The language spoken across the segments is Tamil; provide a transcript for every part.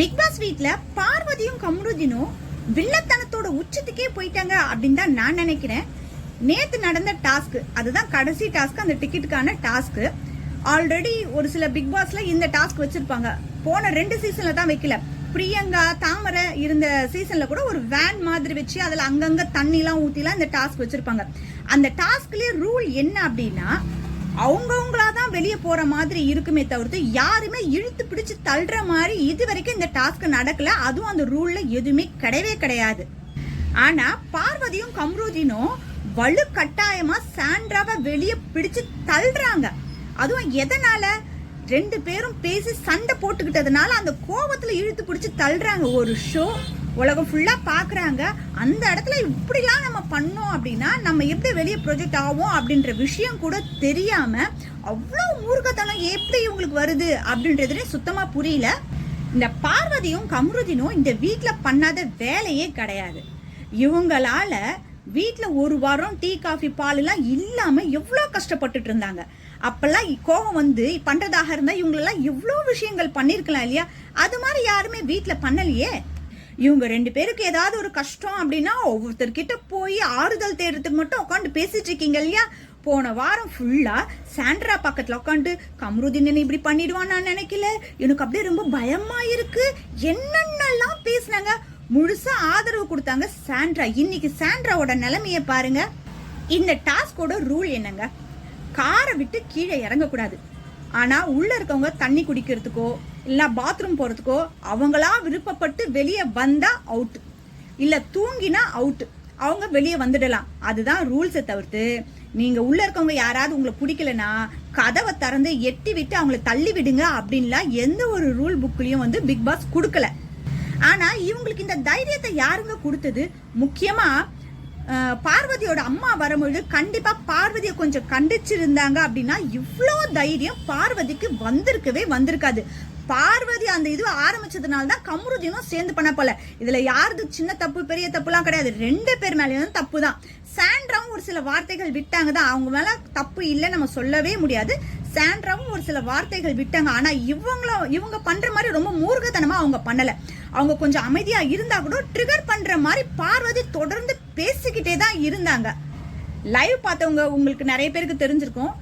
பிக் பாஸ் வீட்ல பார்வதியும் கமருதினும் வில்லத்தனத்தோட உச்சத்துக்கே போயிட்டாங்க அப்படின்னு தான் நான் நினைக்கிறேன். நேத்து நடந்த டாஸ்க் அதுதான் கடைசி டாஸ்க் அந்த டிக்கெட்டுக்கான டாஸ்க். ஆல்ரெடி ஒரு சில பிக் பாஸ்ல இந்த டாஸ்க் வச்சிருப்பாங்க. போன ரெண்டு சீசன்ல தான் வைக்கல. பிரியங்கா தாமரை இருந்த சீசன்ல கூட ஒரு வேன் மாதிரி வச்சு அதுல அங்கங்க தண்ணிலாம் ஊத்திலாம் இந்த டாஸ்க் வச்சிருப்பாங்க. அந்த டாஸ்க்லயே ரூல் என்ன அப்படின்னா அவங்கவுங்களா தான் வெளியே போற மாதிரி இருக்குமே தவிர்த்து யாருமே இழுத்து பிடிச்சு தள்ளுற மாதிரி இது வரைக்கும் இந்த டாஸ்க் நடக்கல. அதுவும் அந்த ரூல்ல எதுவுமே கிடையவே கிடையாது. ஆனா பார்வதியும் கம்ருதீனும் வலு கட்டாயமா சாண்ட்ராவை வெளியே பிடிச்சு தள்ளுறாங்க. அதுவும் எதனால? ரெண்டு பேரும் பேசி சண்டை போட்டுக்கிட்டதுனால அந்த கோபத்தில் இழுத்து பிடிச்சு தள்ளுறாங்க ஒரு ஷோ உலகம் ஃபுல்லாக பார்க்குறாங்க அந்த இடத்துல இப்படிலாம் நம்ம பண்ணோம் அப்படின்னா நம்ம எப்படி வெளியே ப்ரொஜெக்ட் ஆகும் அப்படின்ற விஷயம் கூட தெரியாமல் அவ்வளோ மூர்க்கத்தனம் எப்படி இவங்களுக்கு வருது அப்படின்றதுனே சுத்தமாக புரியல. இந்த பார்வதியும் கமருதினும் இந்த வீட்டில் பண்ணாத வேலையே கிடையாது. இவங்களால வீட்டில் ஒரு வாரம் டீ காஃபி பால் இல்லாமல் எவ்வளோ கஷ்டப்பட்டுட்டு இருந்தாங்க. அப்போல்லாம் கோபம் கோவம் வந்து பண்ணுறதாக இருந்தால் இவங்களெல்லாம் எவ்வளோ விஷயங்கள் பண்ணியிருக்கலாம் இல்லையா? அது மாதிரி யாருமே வீட்டில் பண்ணலையே. இவங்க ரெண்டு பேருக்கு ஏதாவது ஒரு கஷ்டம் அப்படின்னா ஒவ்வொருத்தர்கிட்ட போய் ஆறுதல் தேடுறதுக்கு மட்டும் உட்காந்து பேசிட்டு இருக்கீங்க இல்லையா? போன வாரம் ஃபுல்லாக சாண்ட்ரா பக்கத்தில் உட்காந்து கமருதீன் இப்படி பண்ணிடுவான் நான் நினைக்கல. எனக்கு அப்படியே ரொம்ப பயமா இருக்கு. என்னென்னலாம் பேசுனாங்க? முழுசா ஆதரவு கொடுத்தாங்க சாண்ட்ரா. இன்னைக்கு சாண்ட்ராவோட நிலைமையை பாருங்க. இந்த டாஸ்கோட ரூல் என்னங்க? காரை விட்டு கீழே இறங்கக்கூடாது. ஆனால் உள்ளே இருக்கவங்க தண்ணி குடிக்கிறதுக்கோ இல்லை பாத்ரூம் போகிறதுக்கோ அவங்களா விருப்பப்பட்டு வெளியே வந்தால் அவுட்டு இல்லை தூங்கினா அவுட்டு அவங்க வெளியே வந்துடலாம். அதுதான் ரூல்ஸை தவிர்த்து நீங்கள் உள்ளே இருக்கவங்க யாராவது உங்களை பிடிக்கலனா கதவை திறந்து எட்டி விட்டு அவங்கள தள்ளி விடுங்க அப்படின்லாம் எந்த ஒரு ரூல் புக்லேயும் வந்து பிக் பாஸ் கொடுக்கல. ஆனால் இவங்களுக்கு இந்த தைரியத்தை யாருங்க கொடுத்தது? முக்கியமாக பார்வதியோட அம்மா வரும்பொழுது கண்டிப்பாக பார்வதியை கொஞ்சம் கண்டிச்சிருந்தாங்க அப்படின்னா இவ்வளோ தைரியம் பார்வதிக்கு வந்திருக்கவே வந்திருக்காது. பார்வதி அந்த இது ஆரம்பிச்சதுனால தான் கமருதீனும் சேர்ந்து பண்ண போல. இதுல யாருது சின்ன தப்பு பெரிய தப்புலாம் கிடையாது. ரெண்டு பேர் மேலேயும் தப்பு தான் சாண்ட்ராவும் ஒரு சில வார்த்தைகள் விட்டாங்க தான் அவங்க மேல தப்பு இல்லை நம்ம சொல்லவே முடியாது. சாண்ட்ராவும் ஒரு சில வார்த்தைகள் விட்டாங்க. ஆனா இவங்களும் இவங்க பண்ற மாதிரி ரொம்ப மூர்க்கத்தனமா அவங்க பண்ணல. அவங்க கொஞ்சம் அமைதியா இருந்தா கூட ட்ரிகர் பண்ற மாதிரி பார்வதி தொடர்ந்து பேசிக்கிட்டே தான் இருந்தாங்க. லைவ் பார்த்தவங்க உங்களுக்கு நிறைய பேருக்கு தெரிஞ்சிருக்கும்.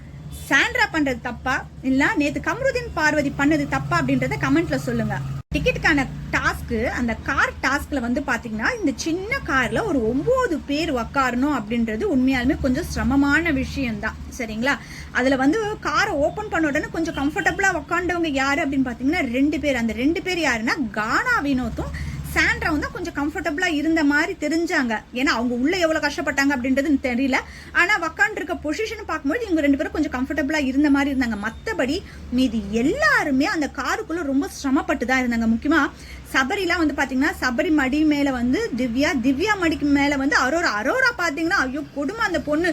சாண்ட்ரா பண்றது தப்பா? இல்ல நேத்து கமருதீன் பார்வதி பண்ணது தப்பா அப்படின்றத கமெண்ட்ல சொல்லுங்க. டிக்கெட்டுக்கான டாஸ்க் அந்த கார் டாஸ்க்ல வந்து பாத்தீங்கன்னா இந்த சின்ன கார்ல ஒரு ஒன்பது பேர் உக்காரணும் அப்படின்றது உண்மையாலுமே கொஞ்சம் சிரமமான விஷயம் தான் சரிங்களா? அதுல வந்து காரை ஓபன் பண்ண உடனே கொஞ்சம் கம்ஃபர்டபுளா உக்காண்டவங்க யாரு அப்படின்னு பாத்தீங்கன்னா ரெண்டு பேர். அந்த ரெண்டு பேர் யாருன்னா கானா வினோத்தும் சாண்ட்ரா வந்து கொஞ்சம் கம்ஃபர்டபுளாக இருந்த மாதிரி தெரிஞ்சாங்க. ஏன்னா அவங்க உள்ளே எவ்வளோ கஷ்டப்பட்டாங்க அப்படின்றதுன்னு தெரியல. ஆனால் உக்காண்டிருக்க பொசிஷன் பார்க்கும்போது இவங்க ரெண்டு பேரும் கொஞ்சம் கம்ஃபர்டபுளாக இருந்த மாதிரி இருந்தாங்க. மற்றபடி மீதி எல்லாருமே அந்த காருக்குள்ளே ரொம்ப சிரமப்பட்டு தான் இருந்தாங்க. முக்கியமாக சபரிலாம் வந்து பார்த்தீங்கன்னா சபரி மடி மேலே வந்து திவ்யா திவ்யா மடிக்கு மேலே வந்து அரோரா. அரோரா பார்த்தீங்கன்னா ஐயோ கொடுமை அந்த பொண்ணு.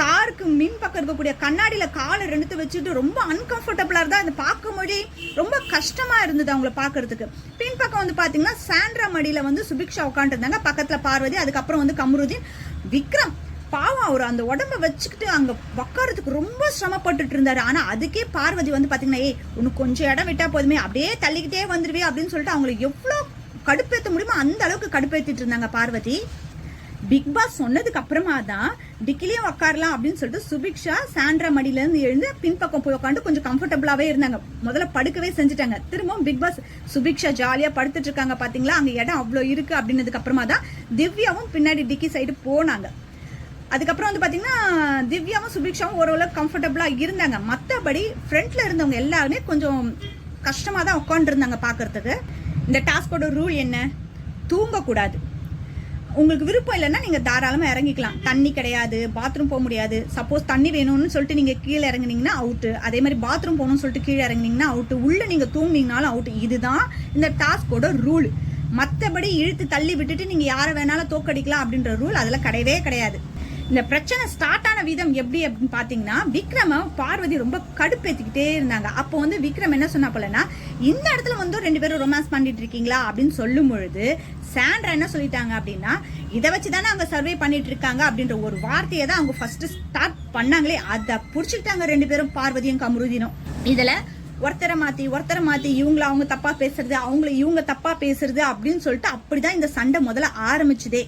காருக்கு மின் பக்கம் இருக்கக்கூடிய கண்ணாடியில் காலை ரெண்டுத்து வச்சுட்டு ரொம்ப அன்கம்ஃபர்டபுளா இருந்தால் அதை பார்க்கும்போதே ரொம்ப கஷ்டமாக இருந்தது அவங்கள பார்க்கறதுக்கு. பின் பக்கம் வந்து பார்த்தீங்கன்னா சாண்ட்ரா மடியில் வந்து சுபிக்ஷா உட்காந்துருந்தாங்க பக்கத்தில் பார்வதி அதுக்கப்புறம் வந்து கமருதீன் விக்ரம் பாவம் அவர் அந்த உடம்ப வச்சுக்கிட்டு அங்கே உக்காரத்துக்கு ரொம்ப சிரமப்பட்டுட்டு இருந்தார். ஆனால் அதுக்கே பார்வதி வந்து பார்த்தீங்கன்னா ஏய் உனக்கு கொஞ்சம் இடம் விட்டால் போதுமே அப்படியே தள்ளிக்கிட்டே வந்துடுவே அப்படின்னு சொல்லிட்டு அவங்களை எவ்வளோ கடுப்பேற்ற முடியுமோ அந்த அளவுக்கு கடுப்பேற்றிட்டு இருந்தாங்க பார்வதி. பிக் பாஸ் சொன்னதுக்கு அப்புறமா தான் டிக்கிலையும் உட்காரலாம் அப்படின்னு சொல்லிட்டு சுபிக்ஷா சாண்ட்ரா மடியில இருந்து எழுந்து பின்பக்கம் போய் உட்காந்து கொஞ்சம் கம்ஃபர்டபுளாவே இருந்தாங்க. முதல்ல படுக்கவே செஞ்சுட்டாங்க. திரும்பவும் பிக் பாஸ் சுபிக்ஷா ஜாலியா படுத்துட்டு இருக்காங்க பாத்தீங்களா? அங்க இடம் அவ்வளோ இருக்கு அப்படின்னதுக்கு அப்புறமா தான் திவ்யாவும் பின்னாடி டிக்கி சைடு போனாங்க. அதுக்கப்புறம் வந்து பாத்தீங்கன்னா திவ்யாவும் சுபிக்ஷாவும் ஓரளவு கம்ஃபர்டபுளா இருந்தாங்க. மத்தபடி ஃப்ரண்ட்ல இருந்தவங்க எல்லாருமே கொஞ்சம் கஷ்டமா தான் உட்காந்துருந்தாங்க பாக்குறதுக்கு. இந்த டாஸ்கோட ரூல் என்ன? தூங்கக்கூடாது. உங்களுக்கு விருப்பம் இல்லைன்னா நீங்கள் தாராளமாக இறங்கிக்கலாம். தண்ணி கிடையாது பாத்ரூம் போக முடியாது. சப்போஸ் தண்ணி வேணும்னு சொல்லிட்டு நீங்கள் கீழே இறங்குனீங்கன்னா அவுட்டு அதே மாதிரி பாத்ரூம் போகணும்னு சொல்லிட்டு கீழே இறங்குனீங்கன்னா அவுட்டு உள்ளே நீங்கள் தூங்குனீங்கனாலும் அவுட் இதுதான் இந்த டாஸ்கோட ரூல் மற்றபடி இழுத்து தள்ளி விட்டுட்டு நீங்கள் யாரை வேணாலும் தோக்கடிக்கலாம் அப்படின்ற ரூல் அதில் கிடையவே கிடையாது. இந்த பிரச்சனை ஸ்டார்ட் ஆன விதம் எப்படி அப்படின்னு பார்த்தீங்கன்னா விக்ரம பார்வதி ரொம்ப கடுப்பேத்திக்கிட்டே இருந்தாங்க. அப்போ வந்து விக்ரம் என்ன சொன்னா போலன்னா இந்த இடத்துல வந்து ரெண்டு பேரும் ரொமான்ஸ் பண்ணிட்டு இருக்கீங்களா அப்படின்னு சொல்லும் பொழுது சாண்ட்ரா என்ன சொல்லிட்டாங்க அப்படின்னா இதை வச்சு தானே அவங்க சர்வே பண்ணிட்டு இருக்காங்க அப்படின்ற ஒரு வார்த்தையை தான் அவங்க ஃபர்ஸ்ட் ஸ்டார்ட் பண்ணாங்களே. அதை பிடிச்சிட்டாங்க ரெண்டு பேரும் பார்வதியும் கமருதினும். இதில் ஒருத்தரை மாத்தி ஒருத்தரை மாத்தி இவங்கள அவங்க தப்பா பேசுறது அவங்கள இவங்க தப்பா பேசுறது அப்படின்னு சொல்லிட்டு அப்படிதான் இந்த சண்டை முதல்ல ஆரம்பிச்சுதே.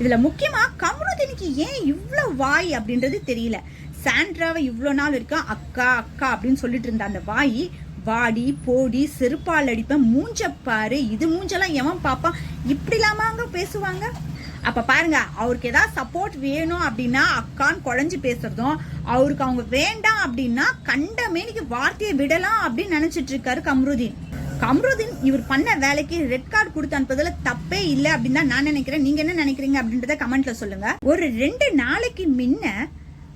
இதில் முக்கியமாக கமருதீனுக்கு ஏன் இவ்வளோ வாய் அப்படின்றது தெரியல. சாண்ட்ராவை இவ்வளோ நாள் இருக்கா? அக்கா அக்கா அப்படின்னு சொல்லிட்டு இருந்த அந்த வாய் வாடி போடி செருப்பால் அடிப்பேன் மூஞ்ச பாரு இது மூஞ்செல்லாம் எவன் பார்ப்பான் இப்படி அங்கே பேசுவாங்க? அப்போ பாருங்க அவருக்கு ஏதாவது சப்போர்ட் வேணும் அப்படின்னா அக்கான்னு குழஞ்சி பேசுறதும் அவருக்கு அவங்க வேண்டாம் அப்படின்னா கண்டமேனிக்கு வார்த்தையை விடலாம் அப்படின்னு நினச்சிட்டு இருக்காரு கம்ருதீன். கம்ருதீன் இவர் பண்ண வேலைக்கு ரெட் கார்டு கொடுத்து அனுப்புறதுல தப்பே இல்லை அப்படின்னு தான் நான் நினைக்கிறேன். நீங்க என்ன நினைக்கிறீங்க அப்படின்றத கமெண்ட்ல சொல்லுங்க. ஒரு ரெண்டு நாளைக்கு முன்ன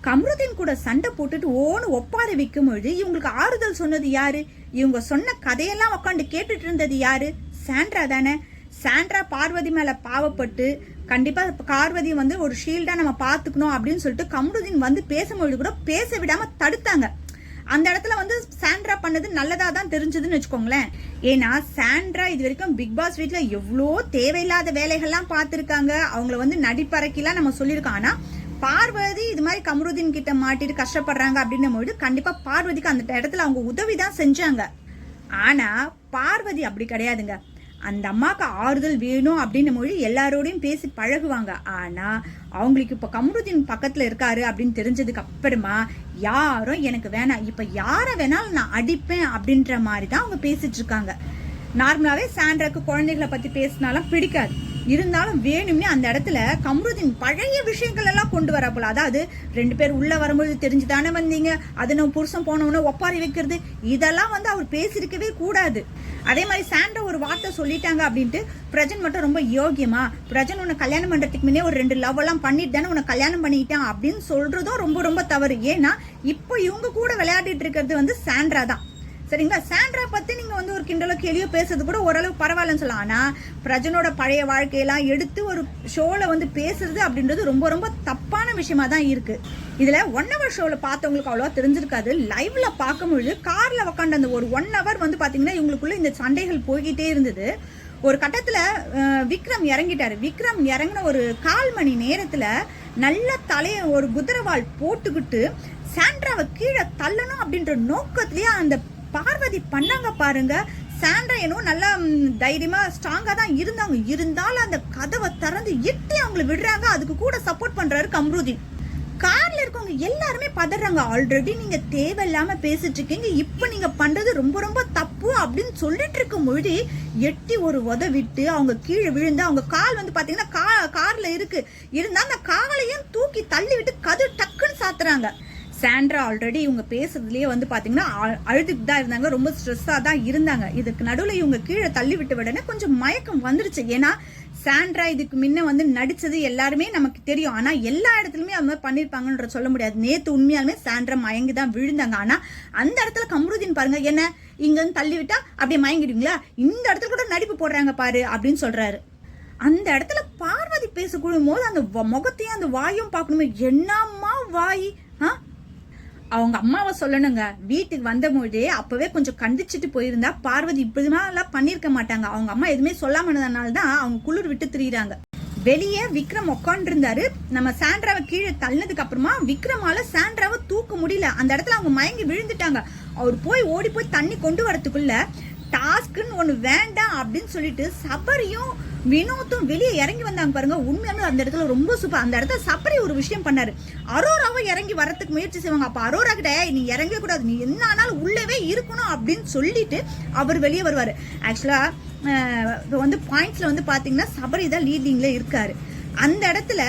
கம்ருதீன் கூட சண்டை போட்டுட்டு ஓன்னு ஒப்பாரி வைக்கும் பொழுது இவங்களுக்கு ஆறுதல் சொன்னது யாரு? இவங்க சொன்ன கதையெல்லாம் உட்காந்து கேட்டுட்டு இருந்தது யாரு? சாண்ட்ரா தானே. சாண்ட்ரா பார்வதி மேல பாவப்பட்டு கண்டிப்பா பார்வதி வந்து ஒரு ஷீல்டா நம்ம பாத்துக்கணும் அப்படின்னு சொல்லிட்டு கம்ருதீன் வந்து பேசும்பொழுது கூட பேச விடாம தடுத்தாங்க. அந்த இடத்துல வந்து சாண்ட்ரா பண்ணது நல்லதாக தான் தெரிஞ்சதுன்னு வச்சுக்கோங்களேன். ஏன்னா சாண்ட்ரா இது வரைக்கும் பிக் பாஸ் வீட்டில் எவ்வளோ தேவையில்லாத வேலைகள்லாம் பார்த்துருக்காங்க. அவங்கள வந்து நடிப்பறக்கிலாம் நம்ம சொல்லியிருக்கோம். ஆனால் பார்வதி இது மாதிரி கமருதீன் கிட்ட மாட்டிட்டு கஷ்டப்படுறாங்க அப்படின்னும் போது கண்டிப்பாக பார்வதிக்கு அந்த இடத்துல அவங்க உதவி தான் செஞ்சாங்க. ஆனால் பார்வதி அப்படி கிடையாதுங்க. அந்த அம்மாவுக்கு ஆறுதல் வேணும் அப்படின்னு மொழி எல்லாரோடையும் பேசி பழகுவாங்க. ஆனால் அவங்களுக்கு இப்போ கமருதீன் பக்கத்தில் இருக்காரு அப்படின்னு தெரிஞ்சதுக்கு அப்புறமா யாரும் எனக்கு வேணாம் இப்போ யாரை வேணாலும் நான் அடிப்பேன் அப்படின்ற மாதிரி தான் அவங்க பேசிட்டு இருக்காங்க. நார்மலாகவே சாண்ட்ராக்கு குழந்தைகளை பற்றி பேசினாலும் பிடிக்காது. இருந்தாலும் வேணும்னே அந்த இடத்துல கம்ருதீன் பழைய விஷயங்கள் எல்லாம் கொண்டு வர போல. அதாவது ரெண்டு பேர் உள்ள வரும்போது தெரிஞ்சு தானே வந்தீங்க. அது நம்ம புருஷன் போனவொன்னே ஒப்பாரி வைக்கிறது. இதெல்லாம் வந்து அவர் பேசியிருக்கவே கூடாது. அதே மாதிரி சாண்ட்ரா ஒரு வார்த்தை சொல்லிட்டாங்க அப்படின்ட்டு பிரஜன் மட்டும் ரொம்ப யோகியமா பிரஜன் உன்னை கல்யாணம் பண்ணுறதுக்கு முன்னே ஒரு ரெண்டு லவ் எல்லாம் பண்ணிட்டு தானே உன்னை கல்யாணம் பண்ணிட்டான் அப்படின்னு சொல்றதும் ரொம்ப ரொம்ப தவறு. ஏன்னா இப்போ இவங்க கூட விளையாடிட்டு இருக்கிறது வந்து சாண்ட்ரா தான். சரிங்களா? சாண்ட்ரா பற்றி நீங்கள் வந்து ஒரு கிண்டலோ கேலியோ பேசுறது கூட ஓரளவு பரவாயில்லன்னு சொல்லலாம். ஆனால் பிரஜனோட பழைய வாழ்க்கையெல்லாம் எடுத்து ஒரு ஷோவில் வந்து பேசுறது அப்படின்றது ரொம்ப ரொம்ப தப்பான விஷயமா தான் இருக்குது இதில் ஒன் ஹவர் ஷோவில் பார்த்தவங்களுக்கு அவ்வளோவா தெரிஞ்சிருக்காது. லைவில் பார்க்கும்பொழுது காரில் உட்காந்து அந்த ஒரு ஒன் ஹவர் வந்து பார்த்தீங்கன்னா இவங்களுக்குள்ள இந்த சண்டைகள் போய்கிட்டே இருந்தது. ஒரு கட்டத்தில் விக்ரம் இறங்கிட்டார். விக்ரம் இறங்கின ஒரு கால் மணி நேரத்தில் நல்ல தலையை ஒரு குதிரவால் போட்டுக்கிட்டு சாண்ட்ராவை கீழே தள்ளணும் அப்படின்ற நோக்கத்திலேயே அந்த பார்வதி பண்ணாங்க பாருங்க. சாண்ட்ரா நல்லா தைரியமாக தைரியமா ஸ்ட்ராங்கா தான் இருந்தாங்க. இருந்தாலும் அந்த கதவை திறந்து எட்டி அவங்களை விடுறாங்க. அதுக்கு கூட சப்போர்ட் பண்றாரு கம்ருதி கார்ல இருக்கவங்க எல்லாருமே பதறாங்க. ஆல்ரெடி நீங்க தேவையில்லாம பேசிட்டு இருக்கீங்க. இப்ப நீங்க பண்றது ரொம்ப ரொம்ப தப்பு அப்படின்னு சொல்லிட்டு இருக்கும் பொழுது எட்டி ஒரு உத விட்டு அவங்க கீழே விழுந்து அவங்க கால் வந்து பாத்தீங்கன்னா கா- கார்ல இருக்கு. இருந்தா அந்த காலையும் தூக்கி தள்ளி விட்டு கது டக்குன்னு சாத்துறாங்க. சாண்ட்ரா ஆல்ரெடி இவங்க பேசுறதுலயே வந்து பாத்தீங்கன்னா அழ- அழுதுட்டு தான் இருந்தாங்க. ரொம்ப ஸ்ட்ரெஸ்ஸா தான் இருந்தாங்க. இதுக்கு நடுவில் இவங்க கீழே தள்ளி விட்ட உடனே கொஞ்சம் மயக்கம் வந்துருச்சு. ஏன்னா சாண்ட்ரா இதுக்கு முன்ன வந்து நடிச்சது எல்லாருமே நமக்கு தெரியும். ஆனா எல்லா இடத்துலயுமே அது மாதிரி பண்ணிருப்பாங்கன்ற சொல்ல முடியாது. நேத்து உண்மையாலுமே சாண்ட்ரா மயங்கி தான் விழுந்தாங்க. ஆனா அந்த இடத்துல கம்ருதீன் பாருங்க. என்ன? இங்க இருந்து தள்ளி விட்டா அப்படியே மயங்கிடுவீங்களா? இந்த இடத்துல கூட நடிப்பு போடுறாங்க பாரு அப்படின்னு சொல்றாரு. அந்த இடத்துல பார்வதி பேசக்கூடும் போது அந்த முகத்தையும் அந்த வாயும் பார்க்கணுமே. என்னம்மா வாய்? ஆ? அவங்க அம்மாவை சொல்லணுங்க. வீட்டுக்கு வந்தபோதே அப்பவே கொஞ்சம் கண்டிச்சிட்டு போயிருந்தா பார்வதி இப்படிலாம் பண்ணியிருக்க மாட்டாங்க. அவங்க அம்மா எதுவுமே சொல்லாமனதுனால தான் அவங்க குளிர் விட்டு திரியிறாங்க. வெளியே விக்ரம் உட்காந்துருந்தாரு நம்ம சாண்ட்ராவை கீழே தள்ளினதுக்கு அப்புறமா விக்ரமால சாண்ட்ராவை தூக்க முடியல. அந்த இடத்துல அவங்க மயங்கி விழுந்துட்டாங்க. அவர் போய் ஓடி போய் தண்ணி கொண்டு வரத்துக்குள்ள டாஸ்க்குன்னு ஒன்று வேண்டாம் அப்படின்னு சொல்லிட்டு சபரியும் வினோத்தும் வெளியே இறங்கி வந்தாங்க பாருங்க. உண்மையாலுமே அந்த இடத்துல ரொம்ப சூப்பர் அந்த இடத்துல சபரி ஒரு விஷயம் பண்ணாரு. அரோராவை இறங்கி வரத்துக்கு முயற்சி செய்வாங்க. அப்ப அரோரா கிட்ட நீ இறங்கவே கூடாது. நீ என்ன ஆனாலும் உள்ளவே இருக்கணும் அப்படின்னு சொல்லிட்டு அவர் வெளியே வருவார். ஆக்சுவலா இப்போ வந்து பாயிண்ட்ஸ்ல வந்து பாத்தீங்கன்னா சபரி தான் லீடிங்ல இருக்காரு. அந்த இடத்துல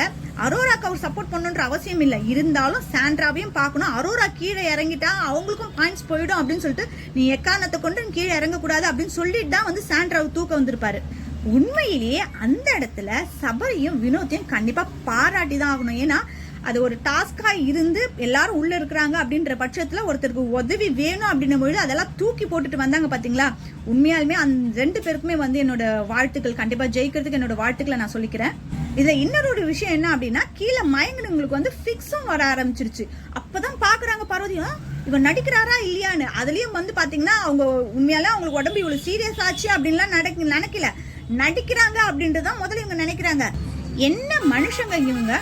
அரோராக்கு அவர் சப்போர்ட் பண்ணணுன்ற அவசியம் இல்லை. இருந்தாலும் சாண்ட்ராவையும் பார்க்கணும். அரோரா கீழே இறங்கிட்டா அவங்களுக்கும் பாயிண்ட்ஸ் போயிடும் அப்படின்னு சொல்லிட்டு நீ எக்காரணத்தை கொண்டு கீழே இறங்கக்கூடாது அப்படின்னு சொல்லிட்டு தான் வந்து சாண்ட்ராவை தூக்க வந்திருப்பாரு. உண்மையிலேயே அந்த இடத்துல சபரியும் வினோத்தையும் கண்டிப்பாக பாராட்டி தான் ஆகணும். ஏன்னா அது ஒரு டாஸ்காக இருந்து எல்லாரும் உள்ளே இருக்கிறாங்க அப்படின்ற பட்சத்தில் ஒருத்தருக்கு உதவி வேணும் அப்படின்னும் பொழுது அதெல்லாம் தூக்கி போட்டுட்டு வந்தாங்க பார்த்தீங்களா உண்மையாலுமே அந்த ரெண்டு பேருக்குமே வந்து என்னோட வாழ்த்துக்கள். கண்டிப்பாக ஜெயிக்கிறதுக்கு என்னோட வாழ்த்துக்களை நான் சொல்லிக்கிறேன். இதில் இன்னொரு ஒரு விஷயம் என்ன அப்படின்னா கீழே மயங்கினவங்களுக்கு வந்து ஃபிக்ஸும் வர ஆரம்பிச்சிருச்சு. அப்போ தான் பார்க்குறாங்க "ஆ, இவன் நடிக்கிறாரா இல்லையான்னு? அதுலேயும் வந்து பார்த்தீங்கன்னா அவங்க உண்மையாலே அவங்களுக்கு உடம்பு இவ்வளோ சீரியஸ் ஆச்சு அப்படின்லாம் நடக்க நினைக்கல. நடிக்கிறாங்க அப்படின்றதான் முதல்ல இவங்க நினைக்கிறாங்க. என்ன மனுஷங்க இவங்க?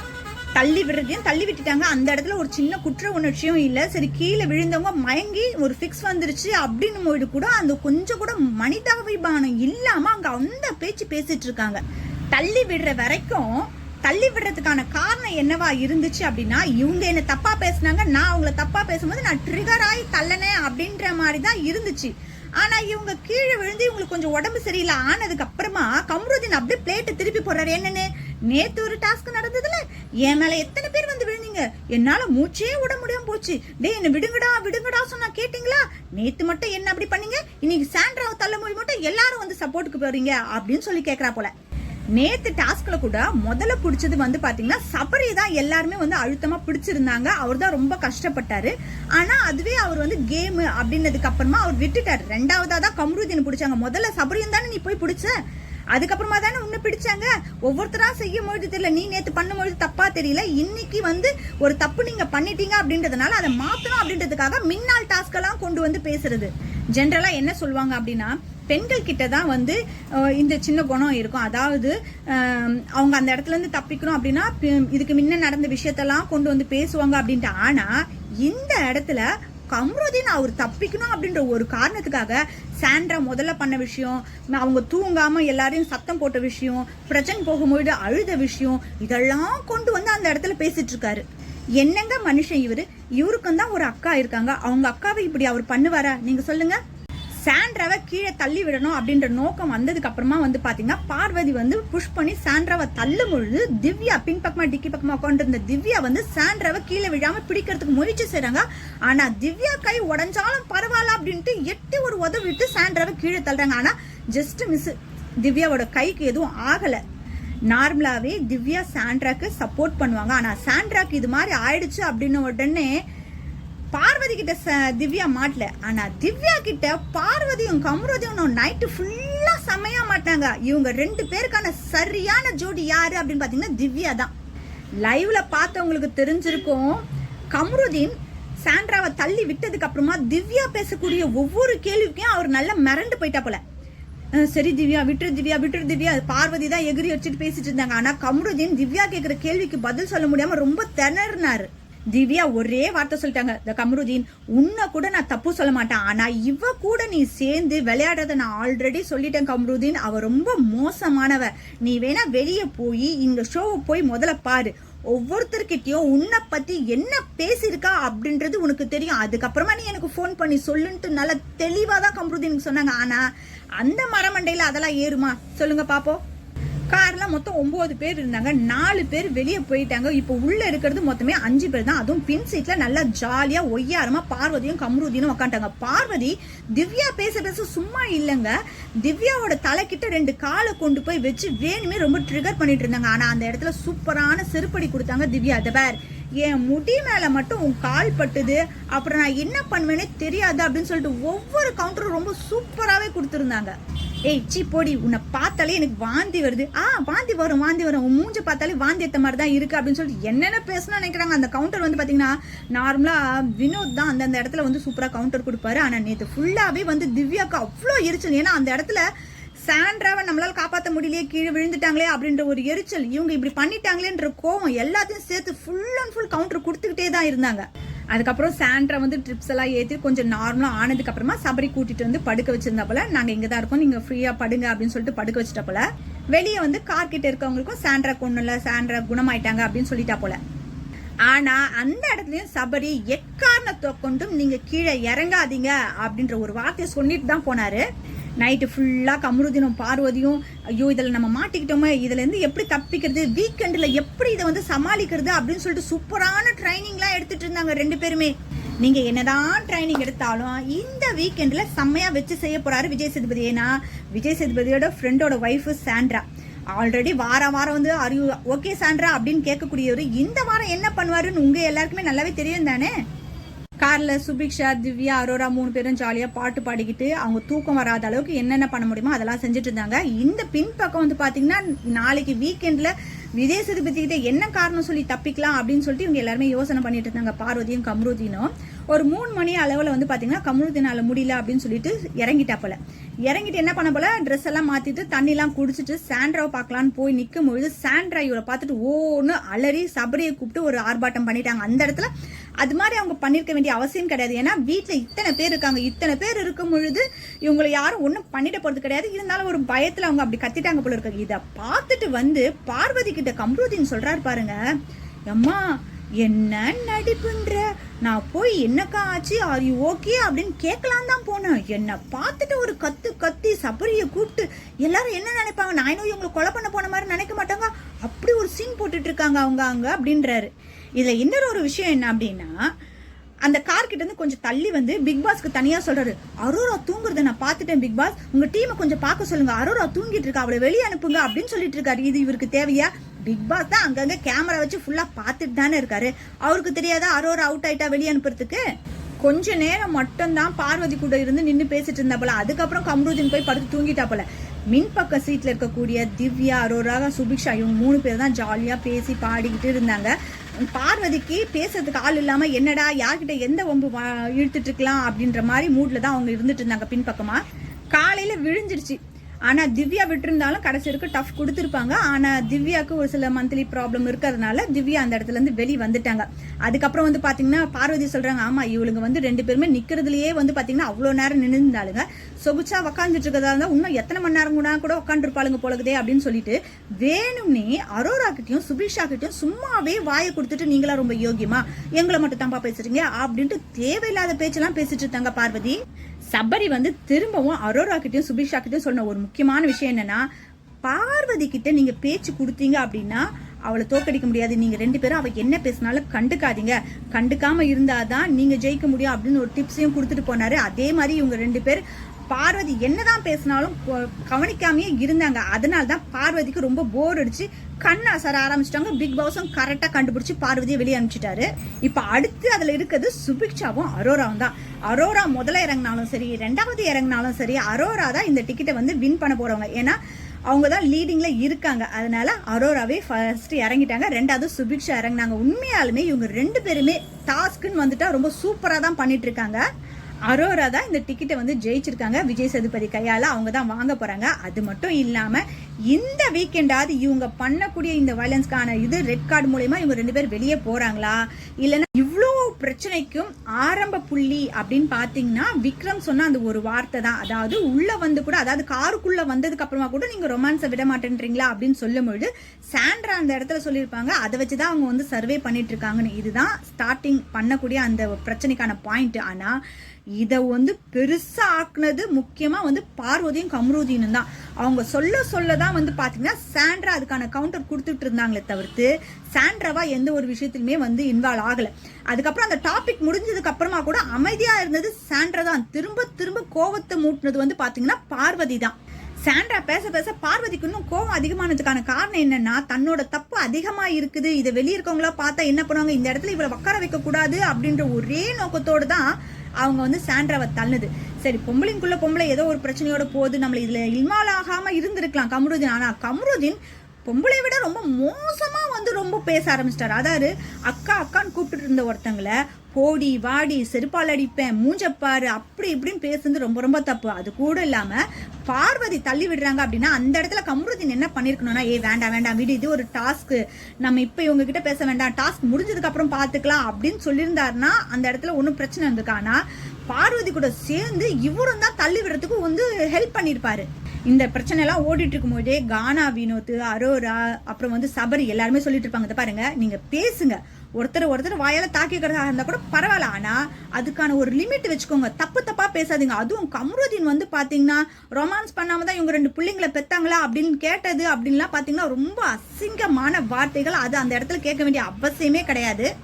தள்ளி விடுறதையும் தள்ளி விட்டுட்டாங்க. அந்த இடத்துல ஒரு சின்ன குற்ற உணர்ச்சியும் இல்லை. சரி கீழே விழுந்தவங்க மயங்கி ஒரு ஃபிக்ஸ் வந்துருச்சு அப்படின்னு போயிட்டு கூட அந்த கொஞ்சம் கூட மனிதாபிமானம் இல்லாமல் அங்கே அந்த பேச்சு பேசிட்டு இருக்காங்க. தள்ளி விடுற வரைக்கும் தள்ளி விடுறதுக்கான காரணம் என்னவா இருந்துச்சு அப்படின்னா இவங்க என்ன தப்பா பேசினாங்க நான் அவங்கள தப்பா பேசும்போது நான் ட்ரிகர் ஆகி தள்ளனேன் அப்படின்ற மாதிரி தான் இருந்துச்சு. ஆனால் இவங்க கீழே விழுந்து இவங்களுக்கு கொஞ்சம் உடம்பு சரியில்லை ஆனதுக்கு அப்புறமா கம்ருதீன் அப்படியே பிளேட்டை திருப்பி போடுறாரு. என்னன்னு? நேற்று ஒரு டாஸ்க் நடந்ததுல என் மேல எத்தனை பேர் வந்து விழுந்தீங்க? என்னால மூச்சே விட முடியாம போச்சு. டேய் என்ன விடுங்கடா விடுங்கடா சொன்னா கேட்டீங்களா? நேத்து மட்டும் என்ன அப்படி பண்ணீங்க? இன்னைக்கு சாண்ட்ராவை தள்ள மொழி மட்டும் எல்லாரும் வந்து சப்போர்ட்டுக்கு போறீங்க அப்படின்னு சொல்லி கேட்கறா போல. நேத்து டாஸ்க்ல கூட முதல்ல பிடிச்சது வந்து பாத்தீங்கன்னா சபரி தான் எல்லாருமே வந்து அழுத்தமா பிடிச்சிருந்தாங்க. அவர் தான் ரொம்ப கஷ்டப்பட்டாரு. ஆனா அதுவே அவர் வந்து கேம் அப்படின்னதுக்கு அப்புறமா அவர் விட்டுட்டாரு. ரெண்டாவதா தான் கம்ருதீன் பிடிச்சாங்க. முதல்ல சபரியும் தானே நீ போய் பிடிச்ச? அதுக்கப்புறமா தானே உன்னை பிடிச்சாங்க? ஒவ்வொருத்தரா செய்யும் பொழுது தெரியல. நீ நேத்து பண்ணும்பொழுது தப்பா தெரியல. இன்னைக்கு வந்து ஒரு தப்பு நீங்க பண்ணிட்டீங்க அப்படின்றதுனால அதை மாத்தணும் அப்படின்றதுக்காக மின்னாள் டாஸ்க் எல்லாம் கொண்டு வந்து பேசுறது. ஜென்ரலா என்ன சொல்லுவாங்க அப்படின்னா பெண்கள் கிட்ட தான் வந்து இந்த சின்ன குணம் இருக்கும். அதாவது அவங்க அந்த இடத்துல இருந்து தப்பிக்கணும் அப்படின்னா இதுக்கு முன்ன நடந்த விஷயத்தெல்லாம் கொண்டு வந்து பேசுவாங்க அப்படின்ட்டு. ஆனா இந்த இடத்துல கம்ருதீன் அவர் தப்பிக்கணும் அப்படின்ற ஒரு காரணத்துக்காக சாண்ட்ரா முதல்ல பண்ண விஷயம் அவங்க தூங்காம எல்லாரையும் சத்தம் போட்ட விஷயம் பிரச்சனை போகும்போது அழுத விஷயம் இதெல்லாம் கொண்டு வந்து அந்த இடத்துல பேசிட்டு இருக்காரு. என்னங்க மனுஷன் இவரு? இவருக்கும் தான் ஒரு அக்கா இருக்காங்க. அவங்க அக்காவை இப்படி அவர் பண்ணுவாரா? நீங்க சொல்லுங்க. சாண்ட்ராவை கீழே தள்ளி விடணும் அப்படின்ற நோக்கம் வந்ததுக்கு அப்புறமா வந்து பாத்தீங்கன்னா பார்வதி வந்து புஷ் பண்ணி சாண்ட்ராவை தள்ளும் பொழுது திவ்யா பின்பக்கமாக டிக்கி பக்கமா உட்காந்துருந்த திவ்யா வந்து சாண்ட்ராவை கீழே விழாம பிடிக்கிறதுக்கு முயற்சி செய்கிறாங்க ஆனா திவ்யா கை உடஞ்சாலும் பரவாயில்ல அப்படின்ட்டு எட்டி ஒரு உதவி விட்டு சாண்ட்ராவை கீழே தள்ளுறாங்க. ஆனா ஜஸ்ட் மிஸ் திவ்யாவோட கைக்கு எதுவும் ஆகலை. நார்மலாகவே திவ்யா சாண்ட்ராக்கு சப்போர்ட் பண்ணுவாங்க. ஆனால் சாண்ட்ராக்கு இது மாதிரி ஆயிடுச்சு அப்படின்னு உடனே பார்வதி கிட்ட ச- திவ்யா மாட்டல. ஆனா திவ்யா கிட்ட பார்வதியும் கமருதியும் நைட்டு ஃபுல்லா செமையாக மாட்டாங்க இவங்க ரெண்டு பேருக்கான சரியான ஜோடி யாரு அப்படின்னு பாத்தீங்கன்னா திவ்யா தான். லைவ்ல பார்த்தவங்களுக்கு தெரிஞ்சிருக்கும் கமருதீன் சாண்ட்ராவை தள்ளி விட்டதுக்கு அப்புறமா திவ்யா பேசக்கூடிய ஒவ்வொரு கேள்விக்கும் அவர் நல்லா மிரண்டு போயிட்டா போல. சரி திவ்யா விட்டுரு திவ்யா விட்டுரு திவ்யா. பார்வதி தான் எகிரி வச்சுட்டு பேசிட்டு இருந்தாங்க. ஆனா கமருதீன் திவ்யா கேட்குற கேள்விக்கு பதில் சொல்ல முடியாம ரொம்ப திணறினாரு. திவ்யா ஒரே வார்த்தை சொல்லிட்டாங்க. இந்த கமருதீன் உன்னை கூட நான் தப்பு சொல்ல மாட்டேன். ஆனா இவ கூட நீ சேர்ந்து விளையாடுறத நான் ஆல்ரெடி சொல்லிட்டேன் கமருதீன். அவ ரொம்ப மோசமானவ. நீ வேணா வெளியே போய் இந்த ஷோவை போய் முதல்ல பாரு. ஒவ்வொருத்தர்கிட்டயும் உன்னை பத்தி என்ன பேசியிருக்கா அப்படின்றது உனக்கு தெரியும். அதுக்கப்புறமா நீ எனக்கு ஃபோன் பண்ணி சொல்லுன்ட்டு நல்லா தெளிவாக தான் கமருதீனுக்கு சொன்னாங்க. ஆனா அந்த மரமண்டையில அதெல்லாம் ஏறுமா? சொல்லுங்க பாப்போம். கார்ல மொத்தம் ஒன்பது பேர் இருந்தாங்க. நாலு பேர் வெளியே போயிட்டாங்க. இப்போ உள்ள இருக்கிறது மொத்தமே அஞ்சு பேர் தான். அதுவும் பின் சீட்ல நல்லா ஜாலியா ஒய்யாரமா பார்வதியும் கம்ருதியும் உக்காண்டாங்க பார்வதி திவ்யா பேச பேச சும்மா இல்லைங்க. திவ்யாவோட தலைக்கிட்ட ரெண்டு காலை கொண்டு போய் வச்சு வேணுமே ரொம்ப ட்ரிகர் பண்ணிட்டு இருந்தாங்க. ஆனா அந்த இடத்துல சூப்பரான செருப்படி கொடுத்தாங்க திவ்யா. தவர் என் முடி மேல மட்டும் உன் கால் பட்டுது. அப்புறம் நான் என்ன பண்ணுவேனே தெரியாது அப்படின்னு சொல்லிட்டு ஒவ்வொரு கவுண்டரும் ரொம்ப சூப்பராகவே கொடுத்துருந்தாங்க. ஏய் சி போடி உன்னை பார்த்தாலே எனக்கு வாந்தி வருது. ஆ வாந்தி வரும் வாந்தி வரும். உன் மூஞ்ச பார்த்தாலே வாந்தி ஏற்ற மாதிரி தான் இருக்குது அப்படின்னு சொல்லிட்டு என்னென்ன பேசணும்னு நினைக்கிறாங்க? அந்த கவுண்டர் வந்து பார்த்தீங்கன்னா நார்மலாக வினோத் தான் அந்தந்த இடத்துல வந்து சூப்பராக கவுண்டர் கொடுப்பாரு. ஆனால் நேற்று ஃபுல்லாகவே வந்து திவ்யாக்கு அவ்வளோ எரிச்சல். ஏன்னா அந்த இடத்துல சாண்ட்ராவை நம்மளால் காப்பாற்ற முடியலையே கீழே விழுந்துட்டாங்களே அப்படின்ற ஒரு எரிச்சல். இவங்க இப்படி பண்ணிட்டாங்களேன்ற கோவம் எல்லாத்தையும் சேர்த்து ஃபுல் அண்ட் ஃபுல் கவுண்டர் கொடுத்துக்கிட்டே தான் இருந்தாங்க. அதுக்கப்புறம் சாண்ட்ரா வந்து ட்ரிப்ஸ் எல்லாம் ஏற்றி கொஞ்சம் நார்மலாக ஆனதுக்கு அப்புறமா சபரி கூட்டிட்டு வந்து படுக்க வச்சிருந்தா போல். நாங்கள் இங்கே தான் இருக்கோம் நீங்கள் ஃப்ரீயாக படுங்க அப்படின்னு சொல்லிட்டு படுக்க வச்சிட்ட போல். வெளியே வந்து கார் கிட்ட இருக்கவங்களுக்கும் சாண்ட்ரா கொண்டு இல்லை சாண்ட்ரா குணமாயிட்டாங்க அப்படின்னு சொல்லிட்டா போல. ஆனா அந்த இடத்துலயும் சபரி எக்காரணத்தை கொண்டும் நீங்க கீழே இறங்காதீங்க அப்படின்ற ஒரு வார்த்தையை சொல்லிட்டு தான் போனாரு. நைட்டு ஃபுல்லாக கமருதினும் பார்வதியும் ஐயோ இதில் நம்ம மாட்டிக்கிட்டோமே இதுலேருந்து எப்படி தப்பிக்கிறது வீக்கெண்டில் எப்படி இதை வந்து சமாளிக்கிறது அப்படின்னு சொல்லிட்டு சூப்பரான ட்ரைனிங்லாம் எடுத்துட்டு இருந்தாங்க ரெண்டு பேருமே. நீங்கள் என்னதான் ட்ரைனிங் எடுத்தாலும் இந்த வீக்கெண்டில் செம்மையாக வச்சு செய்ய போகிறாரு விஜய் சேதுபதி. ஏன்னா விஜய் சேதுபதியோட ஃப்ரெண்டோட ஒய்ஃபு சாண்ட்ரா. ஆல்ரெடி வாரம் வாரம் வந்து அறிவு ஓகே சாண்ட்ரா? அப்படின்னு கேட்கக்கூடியவர் இந்த வாரம் என்ன பண்ணுவாருன்னு உங்கள் எல்லாருக்குமே நல்லாவே தெரியும் தானே? காரில் சுபிக்ஷா திவ்யா அரோரா மூணு பேரும் ஜாலியாக பாட்டு பாடிக்கிட்டு அவங்க தூக்கம் வராத அளவுக்கு என்னென்ன பண்ண முடியுமோ அதெல்லாம் செஞ்சுட்டு இருந்தாங்க. இந்த பின்பக்கம் வந்து பார்த்தீங்கன்னா நாளைக்கு வீக்கெண்டில் விஜய் சேதுபதிக்கிட்ட என்ன காரணம் சொல்லி தப்பிக்கலாம் அப்படின்னு சொல்லிட்டு இவங்க எல்லாருமே யோசனை பண்ணிட்டு இருந்தாங்க பார்வதியும் கம்ருதினும். ஒரு மூணு மணி அளவில் வந்து பார்த்தீங்கன்னா கமருதீனால முடியல அப்படின்னு சொல்லிட்டு இறங்கிட்டாப்பல இறங்கிட்டு என்ன பண்ண போல? ட்ரெஸ் எல்லாம் மாற்றிட்டு தண்ணிலாம் குடிச்சிட்டு சாண்ட்ராவை பார்க்கலான்னு போய் நிற்கும் பொழுது சாண்ட்ரா இவரை பார்த்துட்டு ஓன்னு அலறி சபரியை கூப்பிட்டு ஒரு ஆர்ப்பாட்டம் பண்ணிட்டாங்க. அந்த இடத்துல அது மாதிரி அவங்க பண்ணியிருக்க வேண்டிய அவசியம் கிடையாது. ஏன்னா வீட்டில் இத்தனை பேர் இருக்காங்க. இத்தனை பேர் இருக்கும் பொழுது இவங்களை யாரும் ஒன்றும் பண்ணிட போகிறது கிடையாது. இருந்தாலும் ஒரு பயத்தில் அவங்க அப்படி கத்திட்டாங்க போல இருக்காங்க இதை பார்த்துட்டு வந்து பார்வதி கிட்ட கம்ருதீன் சொல்கிறார் பாருங்க. அம்மா என்ன நடிப்புன்ற? நான் போய் என்னக்கா ஆச்சு? ஆர் யூ ஓகே அப்படின்னு கேட்கலாம் தான் போனேன். என்னை பார்த்துட்டு ஒரு கத்து கத்தி சபரியை கூப்பிட்டு எல்லாரும் என்ன நினைப்பாங்க? நான் இன்னும் இவங்களை கொலை பண்ண போன மாதிரி நினைக்க மாட்டாங்க? அப்படி ஒரு சீன் போட்டுட்டு இருக்காங்க அவங்க அங்க அப்படின்றாரு. இதில் இன்னொரு ஒரு விஷயம் என்ன அப்படின்னா அந்த கார் இருந்து கொஞ்சம் தள்ளி வந்து பிக் பாஸ்க்கு தனியாக சொல்றாரு அரோரா தூங்குறத நான் பார்த்துட்டேன் பிக் பாஸ் உங்க டீமை கொஞ்சம் பார்க்க சொல்லுங்க. அரோரா தூங்கிட்டு இருக்கா அவளை வெளியே அனுப்புங்க அப்படின்னு சொல்லிட்டு இருக்காரு. இது இவருக்கு தேவையா? பிக் பாஸ் தான் அங்கங்க கேமரா வச்சு ஃபுல்லா பார்த்துட்டு தானே இருக்காரு. அவருக்கு தெரியாதா அரோரா அவுட் ஆயிட்டா வெளியே அனுப்புறதுக்கு? கொஞ்ச நேரம் மட்டும்தான் பார்வதி கூட இருந்து நின்று பேசிட்டு இருந்தா போல. அதுக்கப்புறம் கம்ருதீன் போய் படுத்து தூங்கிட்டா போல. மின் பக்க சீட்ல இருக்கக்கூடிய திவ்யா அரோரா சுபிக்ஷா இவங்க மூணு பேர் தான் ஜாலியா பேசி பாடிக்கிட்டு இருந்தாங்க. பார்வதிக்கு பேசுறதுக்கு ஆள் இல்லாமல் என்னடா யார்கிட்ட எந்த ஒம்பு இழுத்துட்டு இருக்கலாம் அப்படின்ற மாதிரி மூட்ல தான் அவங்க இருந்துட்டு இருந்தாங்க பின்பக்கமா. காலையில விழிஞ்சிருச்சு ஆனால் திவ்யா விட்டுருந்தாலும் கடைசி வரைக்கும் டஃப் கொடுத்துருப்பாங்க. ஆனால் திவ்யாவுக்கு ஒரு சில மந்த்லி ப்ராப்ளம் இருக்கிறதுனால திவ்யா அந்த இடத்துல இருந்து வெளியே வந்துட்டாங்க. அதுக்கப்புறம் வந்து பார்த்தீங்கன்னா பார்வதி சொல்கிறாங்க ஆமாம் இவளுங்க வந்து ரெண்டு பேருமே நிற்கிறதுலையே வந்து பார்த்தீங்கன்னா அவ்வளோ நேரம் நின்றுருந்தாளுங்க சொகுச்சா உக்காந்துட்டு இருக்கதா இருந்தால் இன்னும் எத்தனை மணி நேரம் கூட கூட உட்காந்துருப்பாளுங்க போலகுதே அப்படின்னு சொல்லிட்டு வேணும்னே அரோரா கிட்டையும் சுபிஷா கிட்டையும் சும்மாவே வாயை கொடுத்துட்டு நீங்களா ரொம்ப யோகியமா? எங்களை மட்டும் தான்ப்பா பேசுறீங்க? அப்படின்ட்டு தேவையில்லாத பேச்செல்லாம் பேசிட்டு இருந்தாங்க பார்வதி. சபரி வந்து திரும்பவும் அரோரா கிட்டயும் சுபிஷா சொன்ன ஒரு முக்கியமான விஷயம் என்னன்னா பார்வதி கிட்ட நீங்க பேச்சு கொடுத்தீங்க அப்படின்னா அவளை தோக்கடிக்க முடியாது. நீங்க ரெண்டு பேரும் அவ என்ன பேசினாலும் கண்டுக்காதீங்க. கண்டுக்காம இருந்தாதான் நீங்க ஜெயிக்க முடியும் அப்படின்னு ஒரு டிப்ஸையும் கொடுத்துட்டு போனாரு. அதே மாதிரி இவங்க ரெண்டு பேர் பார்வதி என்னதான் பேசினாலும் கவனிக்காமையே இருந்தாங்க. அதனால தான் பார்வதிக்கு ரொம்ப போர் அடிச்சு கண் அசர ஆரம்பிச்சிட்டாங்க. பிக் பாஸும் கரெக்டாக கண்டுபிடிச்சி பார்வதியை வெளியே அனுப்பிச்சிட்டாரு. இப்போ அடுத்து அதில் இருக்கிறது சுபிக்ஷாவும் அரோராவும் தான். அரோரா முதல்ல இறங்கினாலும் சரி ரெண்டாவது இறங்கினாலும் சரி அரோரா தான் இந்த டிக்கெட்டை வந்து வின் பண்ண போகிறவங்க ஏன்னா அவங்க தான் லீடிங்கில் இருக்காங்க. அதனால அரோராவே ஃபர்ஸ்ட் இறங்கிட்டாங்க. ரெண்டாவது சுபிக்ஷா இறங்கினாங்க. உண்மையாலுமே இவங்க ரெண்டு பேருமே டாஸ்க்குன்னு வந்துட்டா ரொம்ப சூப்பராக தான் பண்ணிட்டு இருக்காங்க. அரோரா தான் இந்த டிக்கெட்டை வந்து ஜெயிச்சிருக்காங்க. விஜய் சதுபதி கையால் அவங்க தான் வாங்க போகிறாங்க அது மட்டும் இல்லாமல் இந்த வீக்கெண்டாவது இவங்க பண்ணக்கூடிய இந்த வயலன்ஸ்க்கான இது ரெட் கார்டு மூலயமா இவங்க ரெண்டு பேர் வெளியே போகிறாங்களா இல்லைன்னா இவ்வளோ பிரச்சனைக்கும் ஆரம்ப புள்ளி அப்படின்னு பார்த்தீங்கன்னா விக்ரம் சொன்ன அந்த ஒரு வார்த்தை தான். அதாவது உள்ளே வந்து கூட அதாவது காருக்குள்ளே வந்ததுக்கு அப்புறமா கூட நீங்கள் ரொமான்ஸை விட மாட்டேன்றீங்களா அப்படின்னு சொல்லும்பொழுது சாண்ட்ரா அந்த இடத்துல சொல்லியிருப்பாங்க. அதை வச்சு தான் அவங்க வந்து சர்வே பண்ணிட்டு இருக்காங்கன்னு. இதுதான் ஸ்டார்டிங் பண்ணக்கூடிய அந்த பிரச்சனைக்கான பாயிண்ட் ஆனால் இதை வந்து பெருசாக ஆக்குனது முக்கியமாக வந்து பார்வதியும் கம்ருதீனும் தான். அவங்க சொல்ல சொல்ல தான் வந்து பார்த்தீங்கன்னா சாண்ட்ரா அதுக்கான கவுண்டர் கொடுத்துட்டு இருந்தாங்களே தவிர்த்து சாண்ட்ராவா எந்த ஒரு விஷயத்திலுமே வந்து இன்வால்வ் ஆகலை. அதுக்கப்புறம் அந்த டாபிக் முடிஞ்சதுக்கு அப்புறமா கூட அமைதியாக இருந்தது சாண்ட்ரா தான். திரும்ப திரும்ப கோவத்தை மூட்டினது வந்து பார்த்தீங்கன்னா பார்வதி தான். சாண்ட்ரா பேச பேச பார்வதிக்கு இன்னும் கோவம் அதிகமானதுக்கான காரணம் என்னன்னா தன்னோட தப்பு அதிகமாக இருக்குது. இதை வெளியே இருக்கவங்களா பார்த்தா என்ன பண்ணுவாங்க? இந்த இடத்துல இவளை உட்கார வைக்கக்கூடாது அப்படின்ற ஒரே நோக்கத்தோடு தான் அவங்க வந்து சாண்ட்ராவை தள்ளுது. சரி பொம்பளைக்குள்ள பொம்பளை ஏதோ ஒரு பிரச்சனையோட போகுது. நம்மளை இதில் இல்மாலாகாமல் இருந்திருக்கலாம் கமருதீன். ஆனால் கமருதீன் பொம்பளை விட ரொம்ப மோசமாக வந்து ரொம்ப பேச ஆரம்பிச்சிட்டார். அதாவது அக்கா அக்கான்னு கூப்பிட்டு இருந்த ஒருத்தங்களை போடி வாடி செருப்பால் அடிப்பேன் மூஞ்சப்பாரு அப்படி இப்படின்னு பேசுறது ரொம்ப ரொம்ப தப்பு. அது கூட இல்லாமல் பார்வதி தள்ளி விடுறாங்க அப்படின்னா அந்த இடத்துல கமருதீன் என்ன பண்ணியிருக்கணும்னா ஏ வேண்டாம் வேண்டாம் வீடு இது ஒரு டாஸ்க் நம்ம இப்போ இவங்க கிட்ட பேச வேண்டாம். டாஸ்க் முடிஞ்சதுக்கப்புறம் பார்த்துக்கலாம் அப்படின்னு சொல்லியிருந்தாருன்னா அந்த இடத்துல ஒன்றும் பிரச்சனை இருந்திருக்கு ஆனா பார்வதி கூட சேர்ந்து இவரும் தான் தள்ளி விடுறதுக்கு வந்து ஹெல்ப் பண்ணியிருப்பாரு. இந்த பிரச்சனைலாம் ஓடிட்டு இருக்கும்போதே கானா வினோத் அரோரா அப்புறம் வந்து சபரி எல்லாருமே சொல்லிட்டு இருப்பாங்க இதை பாருங்க நீங்க பேசுங்க. ஒருத்தர் ஒருத்தர் வாயால தாக்கிக்கிறதா இருந்தா கூட பரவாயில்ல. ஆனா அதுக்கான ஒரு லிமிட் வச்சுக்கோங்க. தப்பு தப்பா பேசாதீங்க. அதுவும் கமருதீன் வந்து பாத்தீங்கன்னா ரொமான்ஸ் பண்ணாம தான் இவங்க ரெண்டு பிள்ளைங்களை பெத்தாங்களா அப்படின்னு கேட்டது அப்படின்லாம் பாத்தீங்கன்னா ரொம்ப அசிங்கமான வார்த்தைகள். அது அந்த இடத்துல கேட்க வேண்டிய அவசியமே கிடையாது.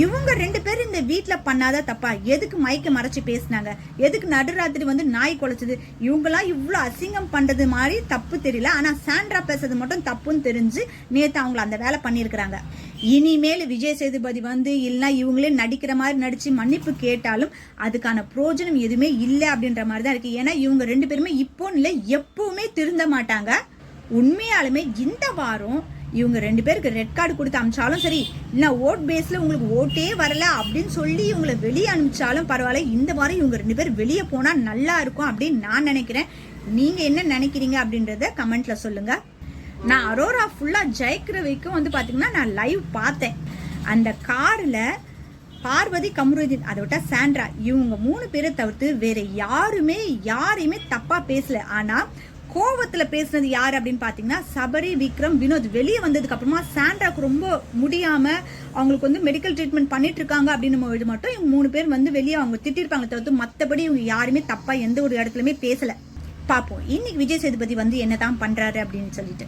இவங்க ரெண்டு பேரும் இந்த வீட்டில் பண்ணாத தப்பா? எதுக்கு மயக்க மறைச்சி பேசினாங்க? எதுக்கு நடுராத்திரி வந்து நாய் குலைச்சது? இவங்கெல்லாம் இவ்வளோ அசிங்கம் பண்ணுறது மாதிரி தப்பு தெரியல. ஆனால் சாண்ட்ரா பேசுறது மட்டும் தப்புன்னு தெரிஞ்சு நேற்று அவங்கள அந்த வேலை பண்ணியிருக்கிறாங்க. இனிமேல் விஜய் சேதுபதி வந்து இல்லைன்னா இவங்களே நடிக்கிற மாதிரி நடித்து மன்னிப்பு கேட்டாலும் அதுக்கான பிரயோஜனம் எதுவுமே இல்லை அப்படின்ற மாதிரி தான் இருக்குது ஏன்னா இவங்க ரெண்டு பேருமே இப்போ இல்லை எப்பவுமே திருந்த மாட்டாங்க. உண்மையாலுமே இந்த வாரம் இவங்க ரெண்டு பேருக்கு ரெட் கார்டு கொடுத்து அமிச்சாலும் சரி இல்லை ஓட் பேஸில் உங்களுக்கு ஓட்டே வரல அப்படின்னு சொல்லி இவங்களை வெளியே அனுப்பிச்சாலும் பரவாயில்ல. இந்த வாரம் இவங்க ரெண்டு பேர் வெளியே போனால் நல்லா இருக்கும் அப்படின்னு நான் நினைக்கிறேன். நீங்கள் என்ன நினைக்கிறீங்க அப்படின்றத கமெண்ட்ல சொல்லுங்க. நான் அரோரா ஃபுல்லாக ஜெயிக்கிற வரைக்கும் வந்து பாத்தீங்கன்னா நான் லைவ் பார்த்தேன். அந்த காரில் பார்வதி கமருதீன் அதை விட்டால் சாண்ட்ரா இவங்க மூணு பேரை தவிர்த்து வேற யாருமே யாரையுமே தப்பாக பேசல. ஆனால் கோவத்தில் பேசுனது யார் அப்படின்னு பார்த்தீங்கன்னா சபரி விக்ரம் வினோத் வெளியே வந்ததுக்கு அப்புறமா சாண்ட்ராக்கு ரொம்ப முடியாமல் அவங்களுக்கு வந்து மெடிக்கல் ட்ரீட்மெண்ட் பண்ணிட்டு இருக்காங்க அப்படின்னு இது மட்டும் இவங்க மூணு பேர் வந்து வெளியே அவங்க திட்டிருப்பாங்க தவிர்த்து மற்றபடி இவங்க யாருமே தப்பாக எந்த ஒரு இடத்துலையுமே பேசலை. பார்ப்போம் இன்னைக்கு விஜய் சேதுபதி வந்து என்னதான் பண்ணுறாரு அப்படின்னு சொல்லிட்டு.